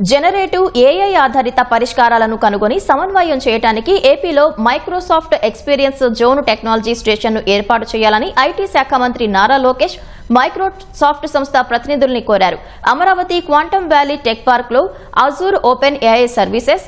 Generative AI ఆధారిత పరిష్కారాలను కనుగొని సమన్వయం చేయడానికి ఏపీలో మైక్రోసాఫ్ట్ ఎక్స్పీరియన్స్ జోన్ టెక్నాలజీ స్టేషన్ను ఏర్పాటు చేయాలని ఐటీ శాఖ మంత్రి నారా లోకేష్ మైక్రోసాఫ్ట్ సంస్థ ప్రతినిధుల్ని కోరారు. అమరావతి క్వాంటమ్ వ్యాలీ టెక్ పార్క్లో Azure open AI services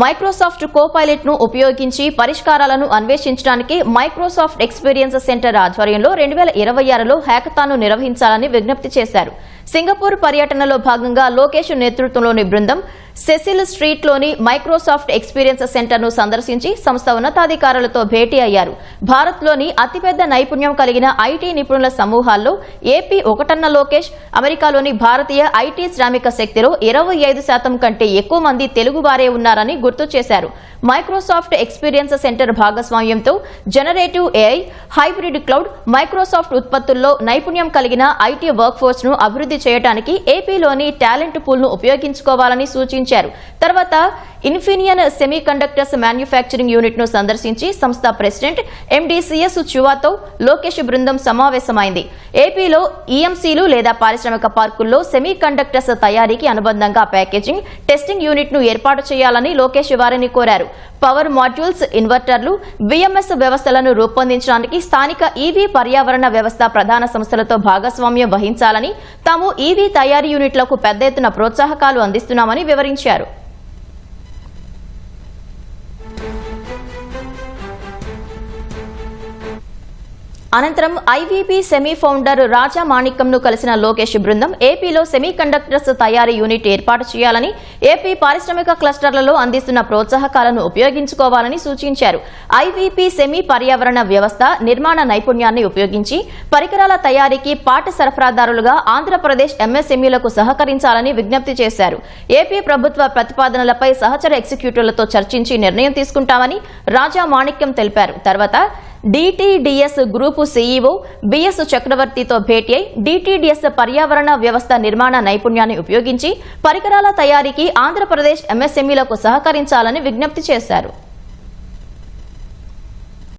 Microsoft కోపైలట్ను ఉపయోగించి పరిష్కారాలను అన్వేషించడానికి మైక్రోసాఫ్ట్ ఎక్స్పీరియన్స్ సెంటర్ ఆధ్వర్యంలో రెండు వేల ఇరవై ఆరులో హ్యాకథాన్ను నిర్వహించాలని విజ్ఞప్తి చేశారు. సింగపూర్ పర్యటనలో భాగంగా లోకేష్ నేతృత్వంలోని బృందం సెసిల్ స్ట్రీట్లోని మైక్రోసాఫ్ట్ ఎక్స్పీరియన్స్ సెంటర్ను సందర్శించి సంస్థ ఉన్నతాధికారులతో భేటీ అయ్యారు. భారత్లోని అతిపెద్ద నైపుణ్యం కలిగిన ఐటీ నిపుణుల సమూహాల్లో ఏపీ ఒకటన్న లోకేష్ అమెరికాలోని భారతీయ ఐటీ శ్రామిక శక్తిలో ఇరవై ఐదు శాతం కంటే ఎక్కువ మంది తెలుగువారే ఉన్నారని గుర్తు చేశారు. మైక్రోసాఫ్ట్ ఎక్స్పీరియన్స్ సెంటర్ భాగస్వామ్యంతో generative AI hybrid cloud Microsoft ఉత్పత్తుల్లో నైపుణ్యం కలిగిన ఐటీ వర్క్ ఫోర్స్ అభివృద్ధి చేయడానికి ఏపీలోని టాలెంట్ పూల్ను ఉపయోగించుకోవాలని సూచించారు. తర్వాత ఇన్ఫినియన్ సెమీ కండక్టర్స్ మ్యానుఫ్యాక్చరింగ్ యూనిట్ను సందర్శించి సంస్థ ప్రెసిడెంట్ ఎండీసీఎస్ చువాతో లోకేష్ బృందం సమావేశమైంది. ఏపీలో ఈఎంసీలు లేదా పారిశ్రామిక పార్కుల్లో సెమీ కండక్టర్స్ తయారీకి అనుబంధంగా ప్యాకేజింగ్ టెస్టింగ్ యూనిట్ను ఏర్పాటు చేయాలని లోకేష్ వారిని కోరారు. పవర్ మాడ్యూల్స్ ఇన్వర్టర్లు బిఎంఎస్ వ్యవస్థలను రూపొందించడానికి స్థానిక ఈవీ పర్యావరణ వ్యవస్థ ప్రధాన సంస్థలతో భాగస్వామ్యం వహించాలని తాము ఈవీ తయారీ యూనిట్లకు పెద్ద ఎత్తున ప్రోత్సాహకాలు అందిస్తున్నామని వివరించారు. అనంతరం ఐవీపీ సెమీ ఫౌండర్ రాజా మాణిక్యంను కలిసిన లోకేష్ బృందం ఏపీలో సెమీ కండక్టర్స్ తయారీ యూనిట్ ఏర్పాటు చేయాలని ఏపీ పారిశ్రామిక క్లస్టర్లలో అందిస్తున్న ప్రోత్సాహకాలను ఉపయోగించుకోవాలని సూచించారు. ఐవీపీ సెమీ పర్యావరణ వ్యవస్థ నిర్మాణ నైపుణ్యాన్ని ఉపయోగించి పరికరాల తయారీకి పాట సరఫరాదారులుగా ఆంధ్రప్రదేశ్ ఎంఎస్ఎంఈలకు సహకరించాలని విజ్ఞప్తి చేశారు. ఏపీ ప్రభుత్వ ప్రతిపాదనలపై సహచర ఎగ్జిక్యూటివ్లతో చర్చించి నిర్ణయం తీసుకుంటామని రాజా మాణిక్యం తెలిపారు. తర్వాత డిటిడిఎస్ గ్రూపు సీఈఓ బిఎస్ చక్రవర్తితో భేటీ అయి డిటిడిఎస్ పర్యావరణ వ్యవస్థ నిర్మాణ నైపుణ్యాన్ని ఉపయోగించి పరికరాల తయారీకి ఆంధ్రప్రదేశ్ ఎంఎస్ఎంఈలకు సహకరించాలని విజ్ఞప్తి చేశారు.